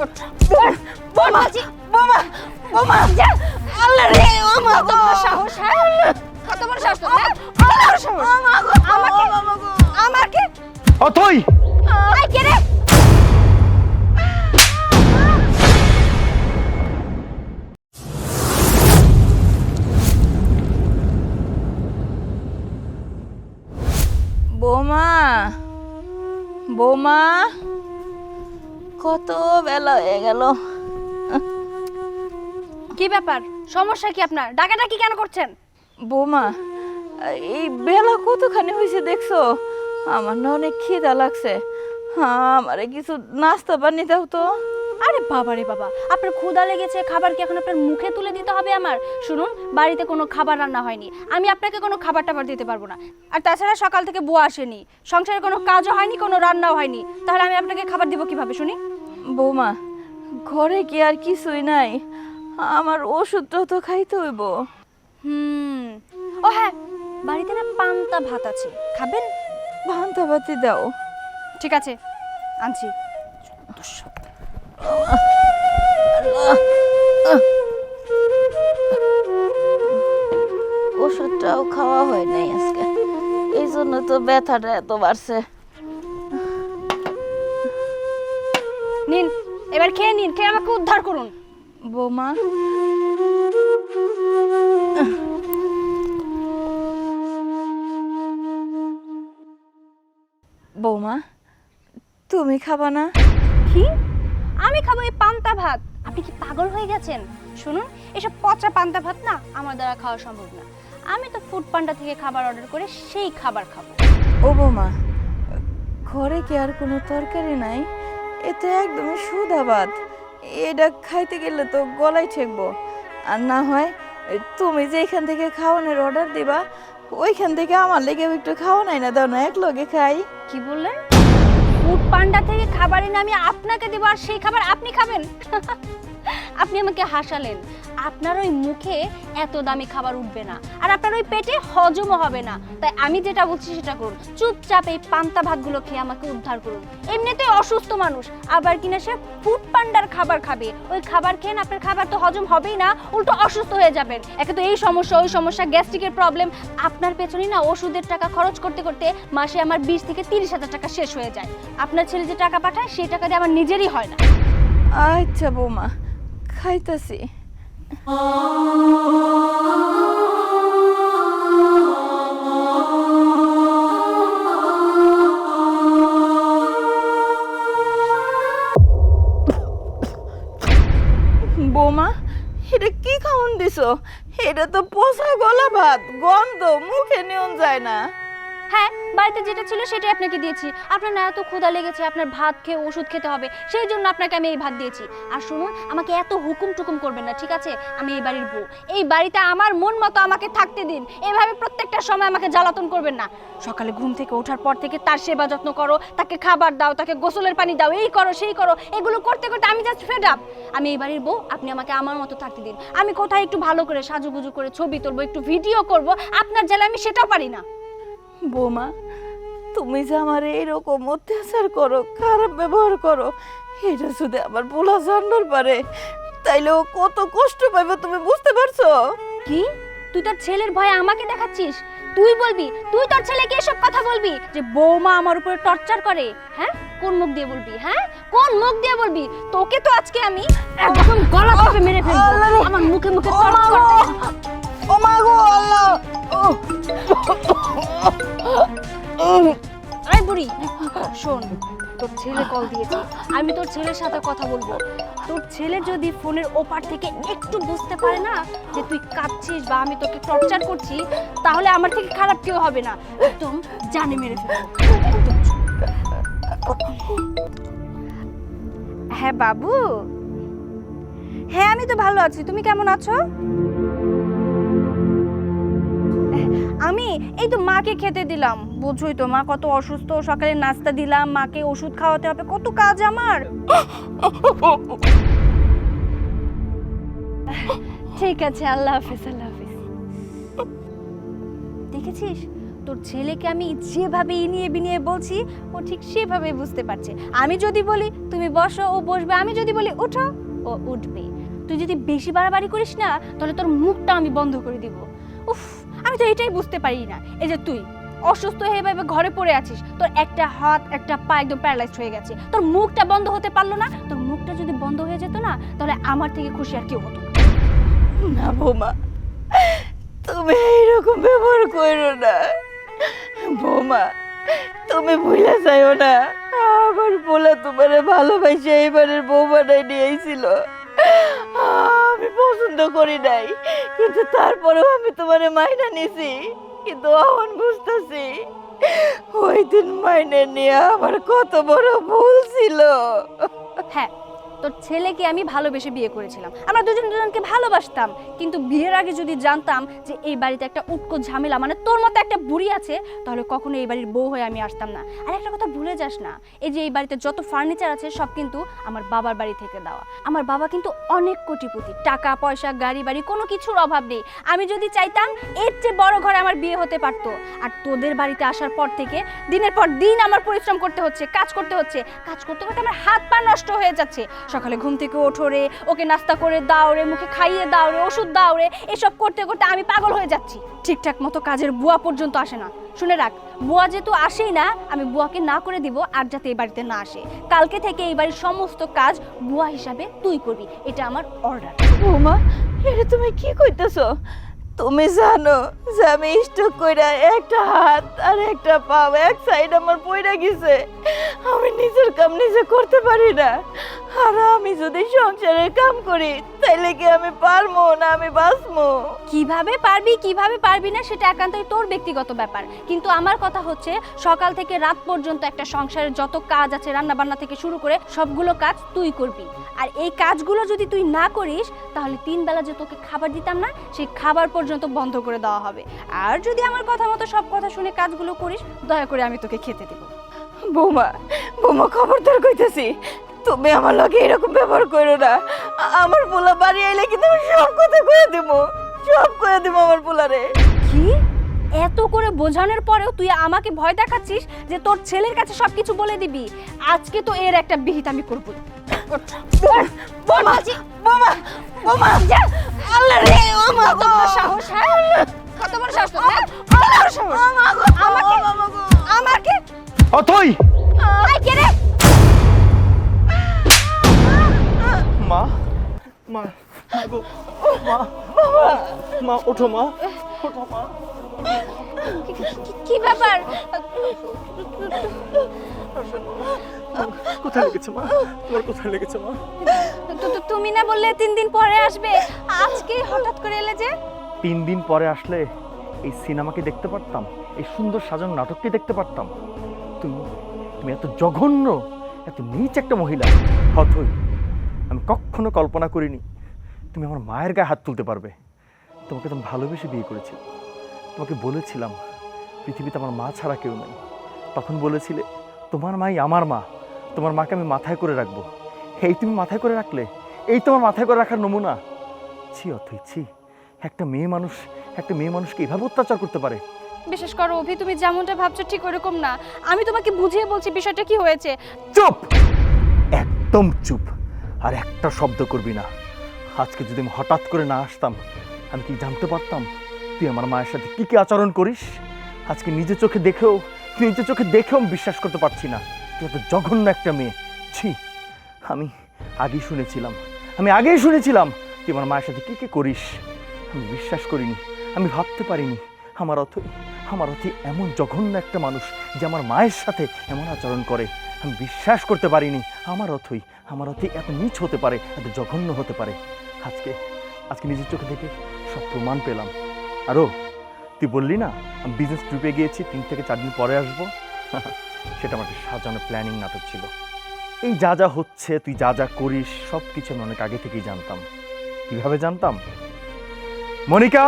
বোমা বোমা বোমা আল্লাহ রে বোমা কত বড় সাহস হ্যাঁ কত বড় সাহস তোর, হ্যাঁ? কত বড় সাহস আমাকে আমাকে অথই আই কে রে বোমা বোমা কত বেলা হয়ে গেল? কি ব্যাপার? সমস্যা কি আপনার? ডাকাডাকি কেন করছেন? বোমা এই বেলা কতখানি হয়েছে দেখছ? আমার না অনেক খিদা লাগছে। হ্যাঁ আমারে কিছু নাস্তা বানিয়ে দাও তো। আরে বাবা রে বাবা আপনার ক্ষুধা লেগেছে খাবার কি এখন আপনার মুখে তুলে দিতে হবে আমার? শুনুন বাড়িতে কোনো খাবার রান্না হয়নি। আমি আপনাকে কোনো খাবার টাবার দিতে পারব না। আর তাছাড়া সকাল থেকে বুয়া আসেনি। সংসারে কোনো কাজও হয়নি কোনো রান্নাও হয়নি। তাহলে আমি আপনাকে খাবার দিব কীভাবে শুনি? বৌমা ঘরে কি আর কিছুই নাই? আমার ওষুধটাও তো খাইতে হইব। হুম। ও হ্যাঁ বাড়িতে না পান্তা ভাত আছে। খাবেন? পান্তা ভাতি দাও। ঠিক আছে আনছি। ওষুধটাও খাওয়া হয় নাই আজকে। এই জন্য তো ব্যথাটা এত বাড়ছে। এবার খেয়ে নিন খেয়ে আমাকে উদ্ধার করুন। বৌমা। বৌমা তুমি খাবা না? কি? আমি খাব এই পান্তা ভাত। আপনি কি পাগল হয়ে গেছেন? শুনুন এসব পচা পান্তা ভাত না আমার দ্বারা খাওয়া সম্ভব না। আমি তো ফুড পান্ডা থেকে খাবার অর্ডার করে সেই খাবার খাব। ও বৌমা ঘরে কি আর কোনো তরকারি নাই? এতে একদমই সুধাবাদ এটা খাইতে গেলে তো গলায় ঠেকবো। আর না হয় তুমি যে এখান থেকে খাওয়ানোর অর্ডার দিবা, ওইখান থেকে আমার লেগে একটু খাওয়া নাই না, দাও না এক লগে খাই। কি বললেন? ফুড পান্ডা থেকে খাবার এনে আমি আপনাকে দেবো, আর সেই খাবার আপনি খাবেন? আপনি আমাকে হাসালেন। আপনার ওই মুখে এত দামি খাবার উঠবে না। আর আপনার ওই পেটে হজমও হবে না। তাই আমি যেটা বলছি সেটা করুন। চুপচাপ এই পান্তা ভাতগুলো খেয়ে আমাকে উদ্ধার করুন। এমনিতেই অসুস্থ মানুষ, আবার কিনা সে ফুড পান্ডার খাবার খাবে। ওই খাবার খেয়ে আপনার খাবার তো হজম হবেই না, উল্টো অসুস্থ হয়ে যাবেন। একে তো এই সমস্যা, ওই সমস্যা, গ্যাস্ট্রিকের প্রবলেম আপনার পেছনে না ওষুধের টাকা খরচ করতে করতে মাসে আমার বিশ থেকে তিরিশ হাজার টাকা শেষ হয়ে যায়। আপনার ছেলে যে টাকা পাঠায়, সেই টাকা দিয়ে আমার নিজেরই হয় না। আচ্ছা বৌমা। খাইতাছি বৌমা, এটা কি খাওন দিছো? এটা তো পোষা গলা ভাত, গন্ধ মুখে নিয়ন যায় না। হ্যাঁ বাড়িতে যেটা ছিল সেটাই আপনাকে দিয়েছি। আপনার না এত ক্ষুধা লেগেছে, আপনার ভাত খেয়ে ওষুধ খেতে হবে, সেই জন্য আপনাকে আমি এই ভাত দিয়েছি। আর শুনুন, আমাকে এত হুকুম টুকুম করবেন না, ঠিক আছে? আমি এই বাড়ির বউ। এই বাড়িতে আমার মন মতো আমাকে থাকতে দিন। এভাবে প্রত্যেকটা সময় আমাকে জ্বালাতন করবেন না। সকালে ঘুম থেকে ওঠার পর থেকে তার সেবা যত্ন করো, তাকে খাবার দাও, তাকে গোসলের পানি দাও, এই করো, সেই করো, এগুলো করতে করতে আমি জাস্ট ফেড আপ আমি এই বাড়ির বউ, আপনি আমাকে আমার মতো থাকতে দিন। আমি কোথায় একটু ভালো করে সাজুগুজু করে ছবি তুলবো, একটু ভিডিও করব, আপনার জেলা আমি সেটাও পারি না। বৌমা তুমি যে আমার এইরকম অত্যাচার করো খারাপ ব্যবহার করো এটা শুধু আমার বলা জানবার পারে। তাইলে ও কত কষ্ট পাইবে তুমি বুঝতে পারছ? কি? তুই তোর ছেলের ভয়ে আমাকে দেখাচ্ছিস? তুই বলবি তুই তোর ছেলেকে এসব কথা বলবি? যে বৌমা আমার উপরে টর্চার করে হ্যাঁ? কোন মুখ দিয়ে বলবি হ্যাঁ? কোন মুখ দিয়ে বলবি? তোকে তো আজকে আমি একদম গলা টিপে মেরে ফেলব। আমার মুখে মুখে ও মা গো! আল্লাহ! এই তোর ছেলে কল দিয়েছে। আমি তোর ছেলের সাথে কথা বলব। তোর ছেলে যদি ফোনের ওপার থেকে একটু বুঝতে পারে না যে তুই কাঁদছিস বা আমি তোকে টর্চার করছি, তাহলে আমার থেকে খারাপ কেউ হবে না। একদম জানে মেরে হ্যাঁ বাবু। হ্যাঁ আমি তো ভালো আছি। তুমি কেমন আছো? আমি এই তো মাকে খেতে দিলাম। বুঝোই তো, মা কত অসুস্থ, সকালে নাস্তা দিলাম, মাকে ওষুধ খাওয়াতে হবে, কত কাজ আমার। ঠিক আছে, আল্লাহ হাফেজ আল্লাহ হাফেজ। দেখেছিস? তোর ছেলেকে আমি যেভাবে ইনিয়ে বিনিয়ে বলছি, ও ঠিক সেভাবেই বুঝতে পারছে। আমি যদি বলি, তুমি বসো, ও বসবে। আমি যদি বলি উঠো ও উঠবে। তুই যদি বেশি বাড়াবাড়ি করিস না, তাহলে তোর মুখটা আমি বন্ধ করে দিব। উফ আমি তো এটাই বুঝতে পারি না। এই যে তুই, অসুস্থ হয়ে এভাবে ঘরে পড়ে আছিস, তোর একটা হাত, একটা পা একদম প্যারালাইজড হয়ে গেছে। তোর মুখটা বন্ধ হতে পারল না, তোর মুখটা যদি বন্ধ হয়ে যেত না, তাহলে আমার থেকে খুশি আর কেউ হতো না। বৌমা, তুমি এইরকম ব্যবহার করো না। বৌমা, তুমি ভুলে যাইও না। আমার বলে তোমারে ভালোবাসে, এইবারের বৌমাটাই নিয়েছিল। পছন্দ করি নাই। কিন্তু তারপরেও আমি তোমার মাইনা নিছি। কিন্তু এখন বুঝতেছি, ওই দিন মাইনে নিয়ে আমার কত বড় ভুল ছিল। হ্যাঁ তোর ছেলেকে আমি ভালোবেসে বিয়ে করেছিলাম। আমরা দুজন দুজনকে ভালোবাসতাম। কিন্তু বিয়ের আগে যদি জানতাম যে এই বাড়িতে একটা উটকো ঝামেলা মানে তোর মতো একটা বুড়ি আছে, তাহলে কখনো এই বাড়ির বউ হয়ে আমি আসতাম না। আর একটা কথা ভুলে যাস না, এই যে এই বাড়িতে যত ফার্নিচার আছে, সব কিন্তু আমার বাবার বাড়ি থেকে দেওয়া। আমার বাবা কিন্তু অনেক কোটিপতি। টাকা, পয়সা, গাড়ি বাড়ি, কোনো কিছুর অভাব নেই। আমি যদি চাইতাম, এর চেয়ে বড় ঘরে আমার বিয়ে হতে পারতো। আর তোদের বাড়িতে আসার পর থেকে দিনের পর দিন আমার পরিশ্রম করতে হচ্ছে, কাজ করতে হচ্ছে। কাজ করতে করতে আমার হাত পা নষ্ট হয়ে যাচ্ছে। সকালে ঘুম থেকে ওঠো রে, ওকে নাস্তা করে দাও রে, মুখে খাইয়ে দাও রে, ওষুধ দাও রে, এসব করতে করতে আমি পাগল হয়ে যাচ্ছি। ঠিকঠাক মতো কাজের বুয়া পর্যন্ত আসে না। শুনে রাখ, বুয়া যেহেতু আসেই না, আমি বুয়াকে না করে দিব, আর যাতে এই বাড়িতে না আসে। কালকে থেকে এই বাড়ির সমস্ত কাজ বুয়া হিসাবে তুই করবি, এটা আমার অর্ডার বৌমা এটা তুমি কি কইতেছো? তুমি জানো যে আমি স্ট্রোক কইরা একটা হাত আর একটা পা এক সাইড আমার পইরা গেছে। আমি নিজের কাম নিজে করতে পারি না। আর আমি যদি সংসারের কাম করি, তাইলে কি আমি পারব না আমি বাঁচবো কীভাবে পারবি কীভাবে পারবি না, সেটা একান্তই তোর ব্যক্তিগত ব্যাপার। কিন্তু আমার কথা হচ্ছে, সকাল থেকে রাত পর্যন্ত একটা সংসারের যত কাজ আছে রান্না বান্না থেকে শুরু করে সবগুলো কাজ তুই করবি। আর এই কাজগুলো যদি তুই না করিস, তাহলে তিন বেলা যে তোকে খাবার দিতাম না, সেই খাবার পর্যন্ত বন্ধ করে দেওয়া হবে। আর যদি আমার কথা মতো সব কথা শুনে কাজগুলো করিস, দয়া করে আমি তোকে খেতে দেবো। বৌমা বৌমা খবরদার কইতেছি, তুমি আমার লগে এরকম ব্যবহার করো না। আমার পোলা বাড়ি আইলে কিন্তু সব কথা কয়ে দেবো সব কয়ে দেবো আমার পোলারে। কি? এত করে বোঝানোর পরেও তুই আমাকে ভয় দেখাচ্ছিস যে তোর ছেলের কাছে সবকিছু বলে দিবি? আজকে তো এর একটা বিহিত আমি করব বোমা বোমা বোমা আল্লাহ রে ওমা কত সাহস হ্যাঁ? কত বড় সাহস হ্যাঁ? কত সাহস আমাকে আমাকে অথই! আই কে রে? মা মা মা গো, মা মা ওঠো মা ওঠো মা। কি- ব্যাপার? কোথায় লেগেছে মা? তোমার কোথায় লেগেছে মা? তুমি না বললে তিন দিন পরে আসবে। আজকে হঠাৎ করে এলে যে? তিন দিন পরে আসলে এই সিনেমাকে দেখতে পারতাম এই সুন্দর সাজানো নাটকটি দেখতে পারতাম। তুমি তুমি এত জঘন্য এত নিচ একটা মহিলা। অথই আমি কখনো কল্পনা করিনি তুমি আমার মায়ের গায়ে হাত তুলতে পারবে। তোমাকে তো ভালোবেসে বিয়ে করেছি। তোমাকে বলেছিলাম পৃথিবীতে আমার মা ছাড়া কেউ নেই। তখন বলেছিলে তোমার মাই আমার মা তোমার মাকে আমি মাথায় করে রাখব। এই তুমি মাথায় করে রাখলে? এই তোমার মাথায় করে রাখার নমুনা? ছি অথই ছি। একটা মেয়ে মানুষ একটা মেয়ে মানুষকে এভাবে অত্যাচার করতে পারে? বিশেষ করো অভি তুমি যেমনটা ভাবছ ঠিক ওরকম না। আমি তোমাকে বুঝিয়ে বলছি বিষয়টা কি হয়েছে। চুপ! একদম চুপ। আর একটা শব্দ করবি না। আজকে যদি আমি হঠাৎ করে না আসতাম আমি কি জানতে পারতাম? তুই আমার মায়ের সাথে কি কি আচরণ করিস? আজকে নিজে চোখে দেখেও নিজে চোখে দেখেও আমি বিশ্বাস করতে পারছি না। তুই এত জঘন্য একটা মেয়ে। ছি, আমি আগেই শুনেছিলাম। আমি আগেই শুনেছিলাম তুই আমার মায়ের সাথে কি কি করিস। আমি বিশ্বাস করিনি, আমি ভাবতে পারিনি। আমার অথ আমার অথই এমন জঘন্য একটা মানুষ যে আমার মায়ের সাথে এমন আচরণ করে। আমি বিশ্বাস করতে পারিনি, আমার অথই আমার অথই এত নিচ হতে পারে, এত জঘন্য হতে পারে। আজকে আজকে নিজের চোখে দেখে সব প্রমাণ পেলাম। আরও তুই বললি না, আমি বিজনেস ট্রিপে গিয়েছি, তিন থেকে চার দিন পরে আসব। সেটা আমার সাজানো প্ল্যানিং নাটক ছিল। এই যা যা হচ্ছে, তুই যা যা করিস সব কিছু আমি অনেক আগে থেকেই জানতাম। কীভাবে জানতাম? মনিকা!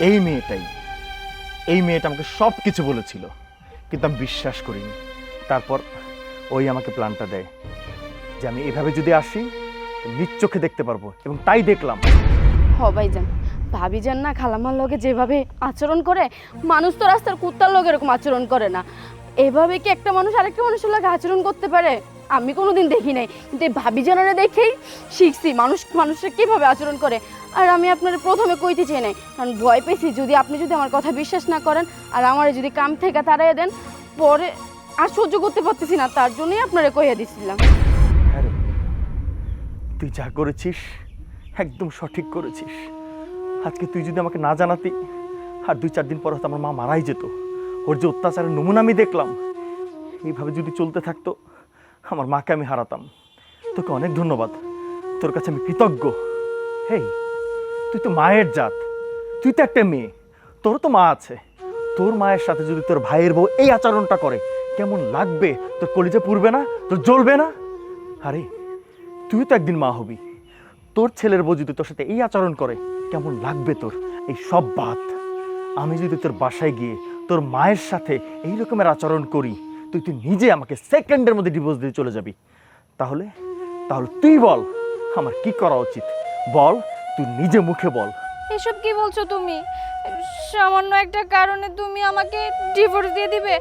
এই মেয়েটাই, এই মেয়েটা আমাকে সব কিছু বলেছিল, কিন্তু আমি বিশ্বাস করিনি। তারপর ওই আমাকে প্ল্যানটা দেয় যে আমি এভাবে যদি আসি নিজ চোখে দেখতে পারব এবং তাই দেখলাম। হ ভাইজান ভাবি যান না খালামার লগে যেভাবে আচরণ করে, মানুষ তো রাস্তার কুত্তার লগে এরকম আচরণ করে না। এভাবে কি একটা মানুষ আরেকটা মানুষের লগে আচরণ করতে পারে? আমি কোনোদিন দেখি নাই। কিন্তু এই ভাবি জানারে দেখেই শিখছি মানুষ, মানুষের কীভাবে আচরণ করে। আর আমি আপনার প্রথমে কইতে চাই নাই, কারণ ভয় পেয়েছি যদি আপনি যদি আমার কথা বিশ্বাস না করেন আর আমার যদি কাম থেকে তাড়াইয়া দেন, পরে আর সহ্য করতে পারতেছি না, তার জন্যই আপনারে কইয়া দিছিলাম। তুই যা করেছিস, একদম সঠিক করেছিস। আজকে তুই যদি আমাকে না জানাতি, আর দুই চার দিন পর হয়তো আমার মা মারাই যেত। ওর যে অত্যাচারের নমুনা আমি দেখলাম, এইভাবে যদি চলতে থাকতো, আমার মাকে আমি হারাতাম। তোকে অনেক ধন্যবাদ। তোর কাছে আমি কৃতজ্ঞ। হেই, তুই তো মায়ের জাত। তুই তো একটা মেয়ে। তোর তো মা আছে। তোর মায়ের সাথে যদি তোর ভাইয়ের বউ এই আচরণটা করে, কেমন লাগবে? তোর কলিজে পুড়বে না? তোর জ্বলবে না? আরে তুই তো একদিন মা হবি। তোর ছেলের বউ যদি তোর সাথে এই আচরণ করে, কেমন লাগবে তোর? এই সব বাদ। আমি যদি তোর বাসায় গিয়ে তোর মায়ের সাথে এই রকমের আচরণ করি, তুই তুই নিজে আমাকে সেকেন্ডের মধ্যে ডিভোর্স দিয়ে চলে যাবি। তাহলে তাহলে তুই বল, আমার কি করা উচিত? বল, তুই নিজে মুখে বল। এসব কি বলছো তুমি? সামান্য একটা কারণে তুমি আমাকে ডিভোর্স দিয়ে দিবে।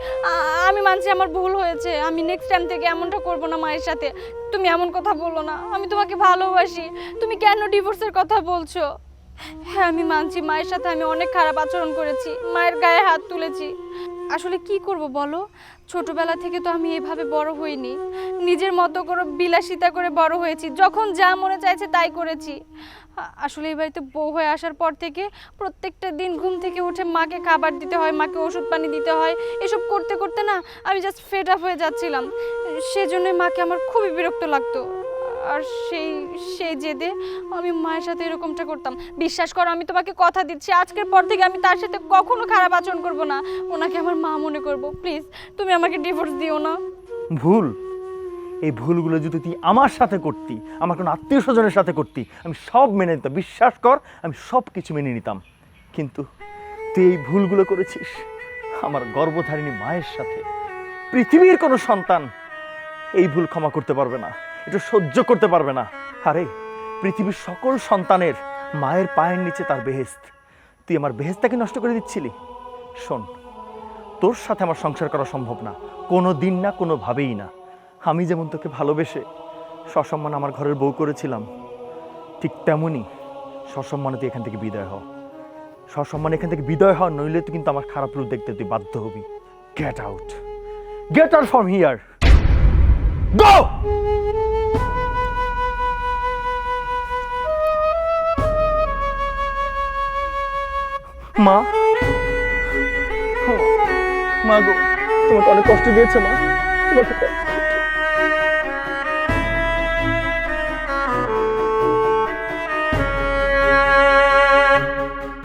আমি মানছি আমার ভুল হয়েছে। আমি নেক্সট টাইম থেকে এমনটা করব না মায়ের সাথে। তুমি এমন কথা বলো না। আমি তোমাকে ভালোবাসি। তুমি কেন ডিভোর্সের কথা বলছো? হ্যাঁ আমি মানছি মায়ের সাথে আমি অনেক খারাপ আচরণ করেছি। মায়ের গায়ে হাত তুলেছি। আসলে কি করব বলো? ছোটবেলা থেকে তো আমি এভাবে বড় হইনি। নিজের মতো করে বিলাসিতা করে বড় হয়েছি। যখন যা মনে চাইছে তাই করেছি। আসলে এই বাড়িতে বউ হয়ে আসার পর থেকে প্রত্যেকটা দিন ঘুম থেকে উঠে মাকে খাবার দিতে হয়, মাকে ওষুধ পানি দিতে হয়। এসব করতে করতে না আমি জাস্ট ফেড আপ হয়ে যাচ্ছিলাম। সেজন্যই মাকে আমার খুবই বিরক্ত লাগতো। আর সেই সেই জেদে আমি মায়ের সাথে এরকমটা করতাম। বিশ্বাস করো, আমি তোমাকে কথা দিচ্ছি। আজকের পর থেকে আমি তার সাথে কখনো খারাপ আচরণ করব না। ওনাকে আমার মা মনে করব। প্লিজ, তুমি আমাকে ডিভোর্স দিও না। ভুল। এই ভুলগুলো যদি তুই আমার সাথে করতি, আমার কোনো আত্মীয় স্বজনের সাথে করতি, আমি সব মেনে নিতাম। বিশ্বাস কর, আমি সব কিছু মেনে নিতাম। কিন্তু তুই এই ভুলগুলো করেছিস আমার গর্ভধারিণী মায়ের সাথে। পৃথিবীর কোনো সন্তান এই ভুল ক্ষমা করতে পারবে না। এটা সহ্য করতে পারবে না। আরে, পৃথিবীর সকল সন্তানের মায়ের পায়ের নিচে তার বেহেস্ত তুই আমার বেহেস্তাকে নষ্ট করে দিচ্ছিলি? শোন, তোর সাথে আমার সংসার করা সম্ভব না কোনো দিন না, কোনোভাবেই না। আমি যেমন তোকে ভালোবেসে সসম্মান আমার ঘরের বউ করেছিলাম, ঠিক তেমনই সসম্মানে তুই এখান থেকে বিদায় হ। সসম্মানে এখান থেকে বিদায় হ, নইলে তুই কিন্তু আমার খারাপ রূপ দেখতে তুই বাধ্য হবি। Get out get out from here go মা? মা গো তোমাকে অনেক কষ্ট দিয়েছে মা। তোমাকে